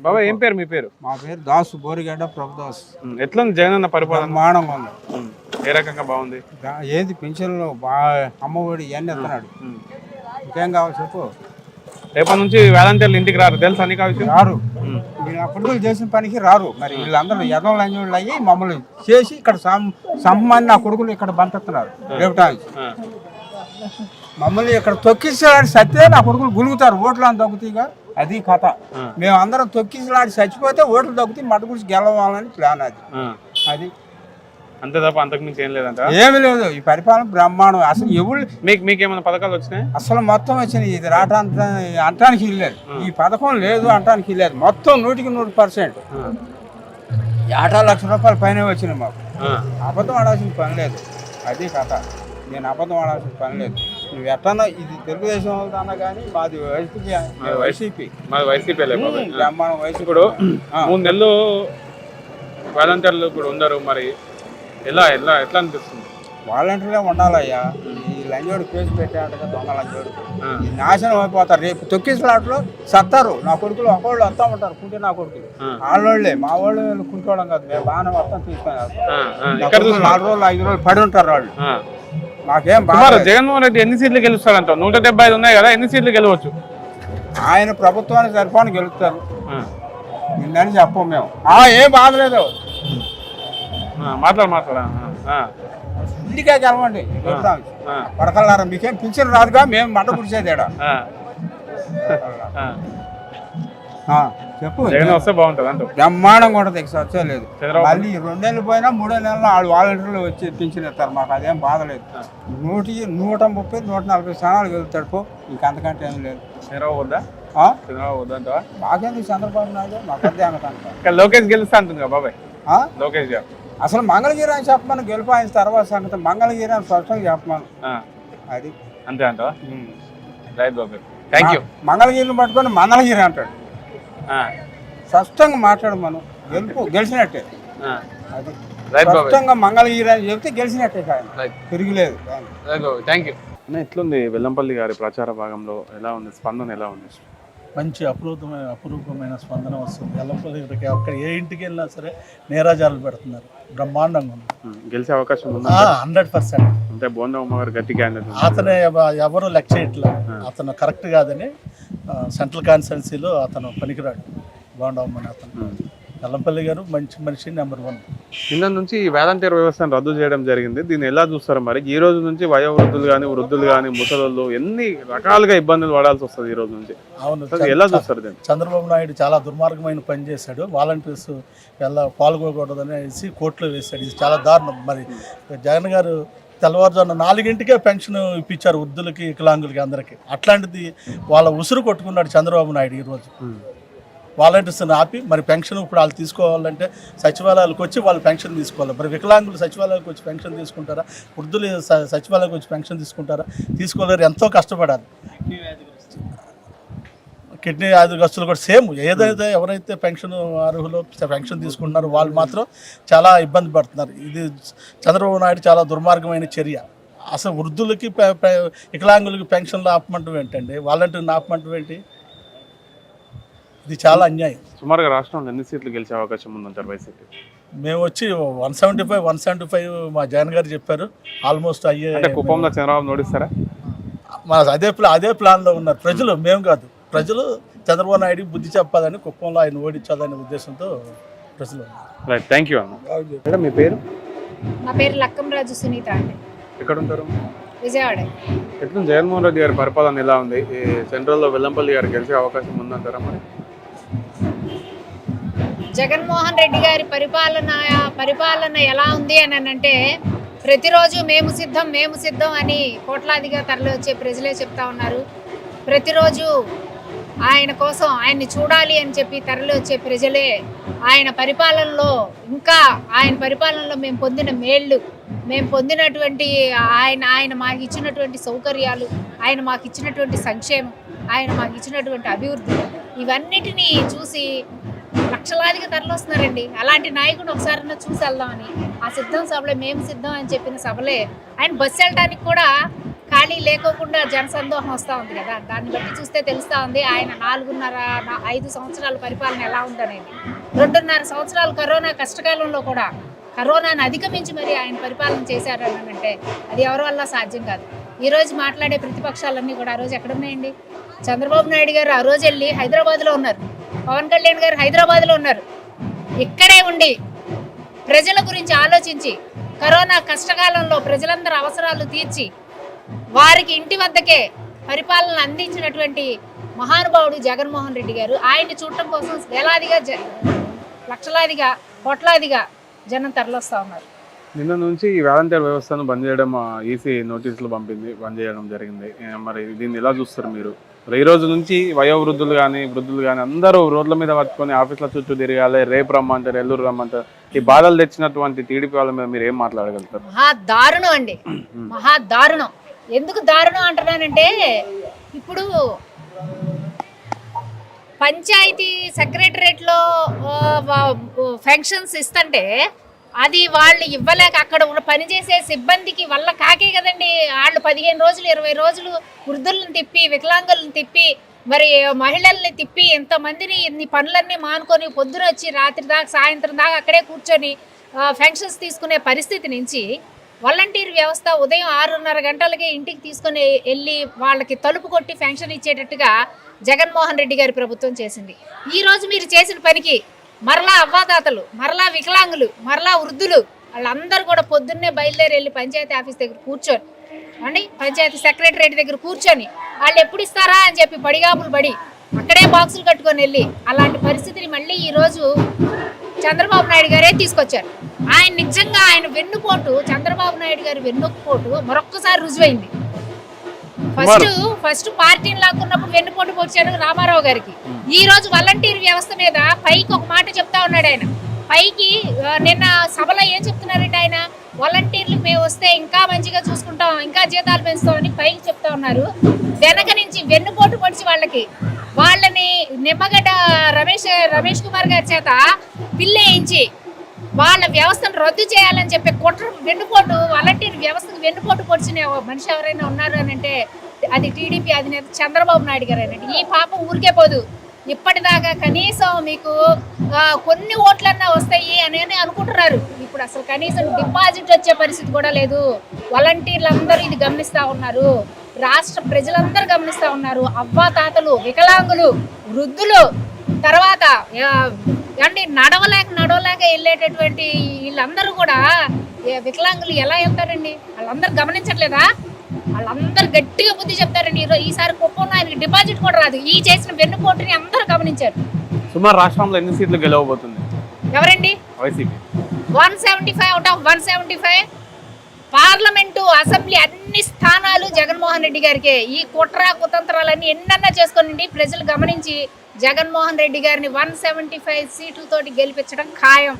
బాబా ఏం పేరు మీ పేరు? మా పేరు దాసు బోరిగడ్డ ప్రభుదాస్. ఉమ్, ఎట్లుంది జగన్ అన్న పరిపాలన? బ్రహ్మాండంగా ఉంది. ఏ రకంగా బాగుంది? ఏంది పింఛన్లు? బాగా అమ్మఒడి ఇవన్నీ ఎత్తున్నాడు. ఇంకేం కావాలి చెప్పు? రేపటి నుంచి వాలంటీర్లు ఇంటికి రారు. తెలుసా నీకు ఆ విషయం? రారు. వీళ్ళ కొడుకులు చేసిన పనికి రారు. మరి వీళ్ళందరూ ఎదవ లంజోళ్ళు అయ్యి మమ్మల్ని చేసి ఇక్కడ సంబంధి నా కొడుకులు ఇక్కడ పంపిస్తున్నారు రేపటానికి ఆ, మమ్మల్ని ఇక్కడ తొక్కిసలాడి సత్తే నా కొడుకులు గులుగుతారు. ఓట్లు అని తగ్గుతాయిగా అది కథ. మేము అందరం తొక్కిసలాడి చచ్చిపోతే ఓట్లు తగ్గుతాయి మట్టు గురించి గెలవాలని ప్లాన్ అది. అది. అంతే తప్ప అంతకు మించి ఏం లేదంట? ఏమి లేదు. ఈ పరిపాలన బ్రహ్మాండం. అసలు ఎవరు మీకు మీకేమైనా పథకాలు వచ్చినాయి? అసలు మొత్తం వచ్చినాయి. ఇది రావడానికి అంటానికి లేదు. ఈ పథకం లేదు అంటానికి లేదు. మొత్తం నూటికి నూరు పర్సెంట్. ఏటా లక్ష రూపాయల పైన వచ్చినాయి మాకు. అబద్ధం ఆడాల్సిన పని లేదు. అది కథ. నేను అబద్ధం ఆడాల్సిన పని లేదు. నువ్వు ఎట్టన్నా ఇది తెలుగుదేశం వాళ్ళదన్నా కానీ మాది వైసీపీ వైసీపీ. మాది వైసీపీ. బ్రహ్మాండం వైసీపీ. ఇప్పుడు. మూడు నెలలు వాలంటీర్లు ఇప్పుడు ఉన్నారు మరి. ఎలా ఎలా ఎట్లా అనిపిస్తుంది? వాలంటీర్లే ఉండాలయ్యా. ఈ లంజోడు కేసు పెట్టాడుగా దొంగ లంజోడు. నాశనం అయిపోతారు. రేపు తొక్కిసలాట్లో సత్తారు. నా కొడుకులు ఒకళ్ళు వస్తా ఉంటారు. కుంటే నా కొడుకులు. వాళ్ళోళ్ళే మా వాళ్ళు కుంటోవడం కాదు. మేము బాగానే మొత్తం తీసుకొని నాలుగు రోజులు ఐదు రోజులు పడి ఉంటారు వాళ్ళు. మాకేం బాగా జగన్మోహన్ రెడ్డి ఎన్ని సీట్లు గెలుస్తాడంట నూట డెబ్బై ఐదు ఉన్నాయి కదా ఎన్ని సీట్లు గెలవచ్చు? ఆయన ప్రభుత్వానికి సరిపోని గెలుస్తారు. నిన్నని చెప్పం మేము. ఏం బాధ లేదు. ఆ, మాట్లాడు మాట్లాడు. ఇంటికే గెలవండి. పడకల్లారా మీకేం పింఛన్ రాదుగా మేము మంట. ఆ. చెప్పు. జగన్ వస్తే బాగుంటుంది అంటూ బ్రహ్మాండంగా ఉంటుంది సత్యం లేదు. మళ్ళీ రెండేళ్ళు పోయినా మూడో నెలలు వాళ్ళు వాలంటీర్లు వచ్చి పింఛన్ ఇస్తారు మాకు అదేం బాధ లేదు. నూటి నూట ముప్పై నూట నలభై స్థానాలు వెళ్తాడు పో. ఇంక అంతకంటే ఏం లేదు. చంద్రబాబు వద్దా? చంద్రబాబు వద్దా అంటావా? మాకేందుకు చంద్రబాబు నాయుడు? మాకు అదే ఇక్కడ లోకేష్ గెలుస్తా అంటుంది కదా బాబాయ్ లోకేష్ గారు. అసలు మంగళగిరి అని చెప్పమని గెలుపు ఆయన తర్వాత సంగతి మంగళగిరి అని స్పష్టంగా చెప్పమను. అది. అంతే అంటావా. రైట్ బాబాయ్. థ్యాంక్ యూ మంగళగిరిని పట్టుకొని మంగళగిరి అంటాడు. స్పష్టంగా మాట్లాడు మనం గెలుపు గెలిచినట్టే. అది స్పష్టంగా మంగళగిరి అని చెప్తే గెలిచినట్టే తిరిగిలేదు. Thank you. ఎట్లుంది వెల్లంపల్లి గారి ప్రచార భాగంలో? ఎలా ఉంది? స్పందన ఎలా ఉంది? మంచి అపురూపమైన అపురూపమైన స్పందన వస్తుంది. ఎల్లప్పటికీ అక్కడ ఏ ఇంటికి వెళ్ళినా సరే నేరాజాలు పెడుతున్నారు. బ్రహ్మాండంగా ఉంది. గెలిచే అవకాశం ఉందా? Hundred percent. అంటే బోండా గారు గట్టి క్యాండిడేట్. అతను ఎవ- ఎవరు లెక్క చేయట్లా? అతను కరెక్ట్ కాదని సెంట్రల్ కాన్స్టిట్యున్సీలో అతను పనికిరాడు. బాగుండవమ్మని అతను. ఎల్లంపల్లి గారు మంచి మనిషి నెంబర్ వన్. నిన్న నుంచి ఈ వాలంటీర్ వ్యవస్థను రద్దు చేయడం జరిగింది. దీన్ని ఎలా చూస్తారు మరి? ఈ రోజు నుంచి వయోవృద్ధులు కానీ వృద్ధులు కానీ ముసలోళ్ళు ఎన్ని రకాలుగా ఇబ్బందులు పడాల్సి వస్తుంది ఈ రోజు నుంచి? అవును. ఎలా చూస్తారు దీన్ని? చంద్రబాబు నాయుడు చాలా దుర్మార్గమైన పని చేశాడు. వాలంటీర్స్ ఎలా పాల్గొకూడదని వేసి కోర్టులో వేశాడు. ఇది చాలా దారుణం. మరి జగన్ గారు తెల్లవారుజామున నాలుగింటికే పెన్షన్ ఇప్పించారు వృద్ధులకి వికలాంగులకి అందరికీ. అట్లాంటిది వాళ్ళ ఉసురు కొట్టుకున్నాడు చంద్రబాబు నాయుడు ఈరోజు వాలంటీర్స్ని ఆపి మరి పెన్షన్ ఇప్పుడు వాళ్ళు తీసుకోవాలంటే సచివాలయాలకు వచ్చి వాళ్ళు పెన్షన్ తీసుకోవాలి. మరి వికలాంగులు సచివాలయాలకు వచ్చి పెన్షన్ తీసుకుంటారా? వృద్ధులు సచివాలయాలకు వచ్చి పెన్షన్ తీసుకుంటారా? తీసుకోలేరు ఎంతో కష్టపడాలి. కిడ్నీ వ్యాధిగ్రస్తులు కూడా సేమ్. ఏదైతే ఎవరైతే పెన్షన్ అర్హులు పెన్షన్ తీసుకుంటున్నారో వాళ్ళు మాత్రం చాలా ఇబ్బంది పడుతున్నారు. ఇది చంద్రబాబు నాయుడు చాలా దుర్మార్గమైన చర్య. అసలు వృద్ధులకి వికలాంగులకి పెన్షన్లు ఆపమంటం ఏంటండి? వాలంటీర్ని ఆపమంటం ఏంటి? ఇది చాలా అన్యాయం. సుమారుగా రాష్ట్రంలో ఎన్ని సీట్లు గెలిచే అవకాశం ఉందంటారు వైసీపీ? మేము వచ్చి one seventy five one seventy five మా జగన్ గారు చెప్పారు. ఆల్మోస్ట్ అయ్యే కుప్పంలో చంద్రబాబు నోడిస్తారా మా అదే ప్లా అదే ప్లాన్లో ఉన్నారు. ప్రజలు మేము కాదు. ప్రజలు చంద్రబాబు నాయుడు బుద్ధి చెప్పాలని కుప్పంలో ఆయన ఓడించాలనే ఉద్దేశంతో ప్రజలు రైట్ థ్యాంక్ యూ అన్న మీ పేరు? నా పేరు లక్కంరాజు సునీత అండి. ఎక్కడ ఉంటారు విజయవాడ. ఎట్లా జగన్మోహన్ రెడ్డి గారి పరిపాలన ఎలా ఉంది? ఈ సెంట్రల్లో వెల్లంపల్లి గారు గెలిచే అవకాశం ఉందంటారా మరి? జగన్మోహన్ రెడ్డి గారి పరిపాలన పరిపాలన ఎలా ఉంది అని అంటే ప్రతిరోజు మేము సిద్ధం మేము సిద్ధం అని కోట్లాదిగా తరలి వచ్చే ప్రజలే చెప్తా ఉన్నారు. ప్రతిరోజు ఆయన కోసం ఆయన్ని చూడాలి అని చెప్పి తరలి వచ్చే ప్రజలే ఆయన పరిపాలనలో ఇంకా ఆయన పరిపాలనలో మేము పొందిన మేళ్ళు మేము పొందినటువంటి ఆయన ఆయన మాకు ఇచ్చినటువంటి సౌకర్యాలు ఆయన మాకు ఇచ్చినటువంటి సంక్షేమం ఆయన మాకు ఇచ్చినటువంటి అభివృద్ధి ఇవన్నిటినీ చూసి లక్షలాదిగా తరలిస్తున్నారండి. అలాంటి నాయకుడు ఒకసారి చూసి వెళ్దామని. ఆ సిద్ధం సభలే మేము సిద్ధం అని చెప్పిన సభలే. ఆయన బస్సు వెళ్ళడానికి కూడా ఖాళీ లేకోకుండా జనసందోహం వస్తూ ఉంది కదా. దాన్ని బట్టి చూస్తే తెలుస్తూ ఉంది ఆయన నాలుగున్నర ఐదు సంవత్సరాల పరిపాలన ఎలా ఉందనేది. రెండున్నర సంవత్సరాలు కరోనా కష్టకాలంలో కూడా కరోనాను అధిగమించి మరి ఆయన పరిపాలన చేశారని అంటే అది ఎవరి వల్ల సాధ్యం కాదు. ఈరోజు మాట్లాడే ప్రతిపక్షాలన్నీ కూడా ఆ రోజు ఎక్కడ ఉన్నాయండి? చంద్రబాబు నాయుడు గారు ఆ రోజు వెళ్ళి హైదరాబాద్లో ఉన్నారు. పవన్ కళ్యాణ్ గారు హైదరాబాద్లో ఉన్నారు. ఇక్కడే ఉండి ప్రజల గురించి ఆలోచించి కరోనా కష్టకాలంలో ప్రజలందరి అవసరాలు తీర్చి వారికి ఇంటి వద్దకే పరిపాలన అందించినటువంటి మహానుభావుడు జగన్మోహన్ రెడ్డి గారు. ఆయన్ని చూడటం కోసం వేలాదిగా లక్షలాదిగా కోట్లాదిగా జనం తరలిస్తూ ఉన్నారు. నిన్న నుంచి ఈ వాలంటీర్ వ్యవస్థను బంద్ చేయడం ఈసీ నోటీసులు పంపింది బంద్ చేయడం జరిగింది. మరి దీన్ని ఎలా చూస్తారు మీరు? మరి ఈ రోజు నుంచి వయోవృద్ధులు కానీ వృద్ధులు కానీ అందరూ రోడ్ల మీద పట్టుకొని ఆఫీసుల చుట్టూ తిరగాలి రేపు రమ్మంటారు ఎల్లురు రమ్మంటారు. ఈ బాధలు తెచ్చినటువంటి టీడీపీ వాళ్ళ మీద మీరు ఏం మాట్లాడగలుగుతారు? మహా దారుణం అండి. మహా దారుణం. ఎందుకు దారుణం అంటున్నానంటే ఇప్పుడు పంచాయతీ సెక్రటరేట్లో ఫంక్షన్స్ ఇస్తుంటే అది వాళ్ళు ఇవ్వలేక అక్కడ ఉన్న పనిచేసే సిబ్బందికి వల్ల కాకే కదండి. వాళ్ళు పదిహేను రోజులు ఇరవై రోజులు వృద్ధులను తిప్పి వికలాంగులను తిప్పి మరి మహిళల్ని తిప్పి ఇంతమందిని ఇన్ని పనులన్నీ మానుకొని పొద్దున వచ్చి రాత్రి దాకా సాయంత్రం దాకా అక్కడే కూర్చొని ఫంక్షన్స్ తీసుకునే పరిస్థితి నుంచి వాలంటీర్ వ్యవస్థ ఉదయం ఆరున్నర గంటలకే ఇంటికి తీసుకొని వెళ్ళి వాళ్ళకి తలుపు కొట్టి పెన్షన్ ఇచ్చేటట్టుగా జగన్మోహన్ రెడ్డి గారి ప్రభుత్వం చేసింది. ఈరోజు మీరు చేసిన పనికి మరలా అవ్వాదాతలు మరలా వికలాంగులు మరలా వృద్ధులు వాళ్ళందరూ కూడా పొద్దున్నే బయలుదేరి వెళ్ళి పంచాయతీ ఆఫీస్ దగ్గర కూర్చొని అండి పంచాయతీ సెక్రటరేట్ దగ్గర కూర్చొని వాళ్ళు ఎప్పుడు ఇస్తారా అని చెప్పి పడిగాపులు పడి అక్కడే బాక్సులు కట్టుకొని వెళ్ళి అలాంటి పరిస్థితిని మళ్ళీ ఈరోజు చంద్రబాబు నాయుడు గారే తీసుకొచ్చారు. ఆయన నిజంగా ఆయన వెన్నుపోటు చంద్రబాబు నాయుడు గారి వెన్నుపోటు మరొక్కసారి రుజువైంది. ఫస్ట్ ఫస్ట్ పార్టీని లాక్కున్నప్పుడు వెన్నుపోటు పొడిచాడు రామారావు గారికి. ఈ రోజు వాలంటీర్ వ్యవస్థ మీద పైకి ఒక మాట చెప్తా ఉన్నాడు ఆయన. పైకి నిన్న సభలో ఏం చెప్తున్నారంటే ఆయన? వాలంటీర్లు మేము వస్తే ఇంకా మంచిగా చూసుకుంటాం ఇంకా జీతాలు పెంచుతామని పైకి చెప్తా ఉన్నారు. వెనక నుంచి వెన్నుపోటు పొడిచి వాళ్ళకి. వాళ్ళని నిమ్మగడ్డ రమేష్ రమేష్ కుమార్ గారి చేత పిల్లేయించి వాళ్ళ వ్యవస్థను రద్దు చేయాలని చెప్పి కుట్ర వెన్నుపోటు వాలంటీర్ వ్యవస్థకు వెన్నుపోటు పొడిచిన మనిషి ఎవరైనా ఉన్నారు అని అంటే అది టీడీపీ అధినేత చంద్రబాబు నాయుడు గారేనండి ఈ పాపం ఊరికే పోదు. ఇప్పటిదాకా కనీసం మీకు కొన్ని ఓట్లన్నా వస్తాయి అని అనుకుంటున్నారు. ఇప్పుడు అసలు కనీసం డిపాజిట్ వచ్చే పరిస్థితి కూడా లేదు. వాలంటీర్లందరూ ఇది గమనిస్తూ ఉన్నారు. రాష్ట్ర ప్రజలందరూ గమనిస్తూ ఉన్నారు. అవ్వా తాతలు వికలాంగులు వృద్ధులు తర్వాత అంటే నడవలేక నడవలేక వెళ్ళేటటువంటి వీళ్ళందరూ కూడా వికలాంగులు ఎలా వెళ్తారండి? వాళ్ళందరూ గమనించట్లేదా? వాళ్ళందరూ గట్టిగా బుద్ధి చెప్తారండి ఈసారి కుప్పంలో ఆయనకి డిపాజిట్ కూడా రాదు. ఈ చేసిన వెన్నుపోటుని అందరూ గమనించారు. సుమారు రాష్ట్రంలో ఎన్ని సీట్లు గెలవబోతుంది? ఎవరండి? YCP. One seventy five out of one seventy five. Parliament assembly అన్ని స్థానాలు జగన్మోహన్ రెడ్డి గారికే. ఈ కుట్ర కుతంత్రాలన్నీ ఎన్నన్నా చేసుకోనండి ప్రజలు గమనించి జగన్మోహన్ రెడ్డి గారిని వన్ సెవెంటీ ఫైవ్ సీట్లతోటి గెలిపించడం ఖాయం.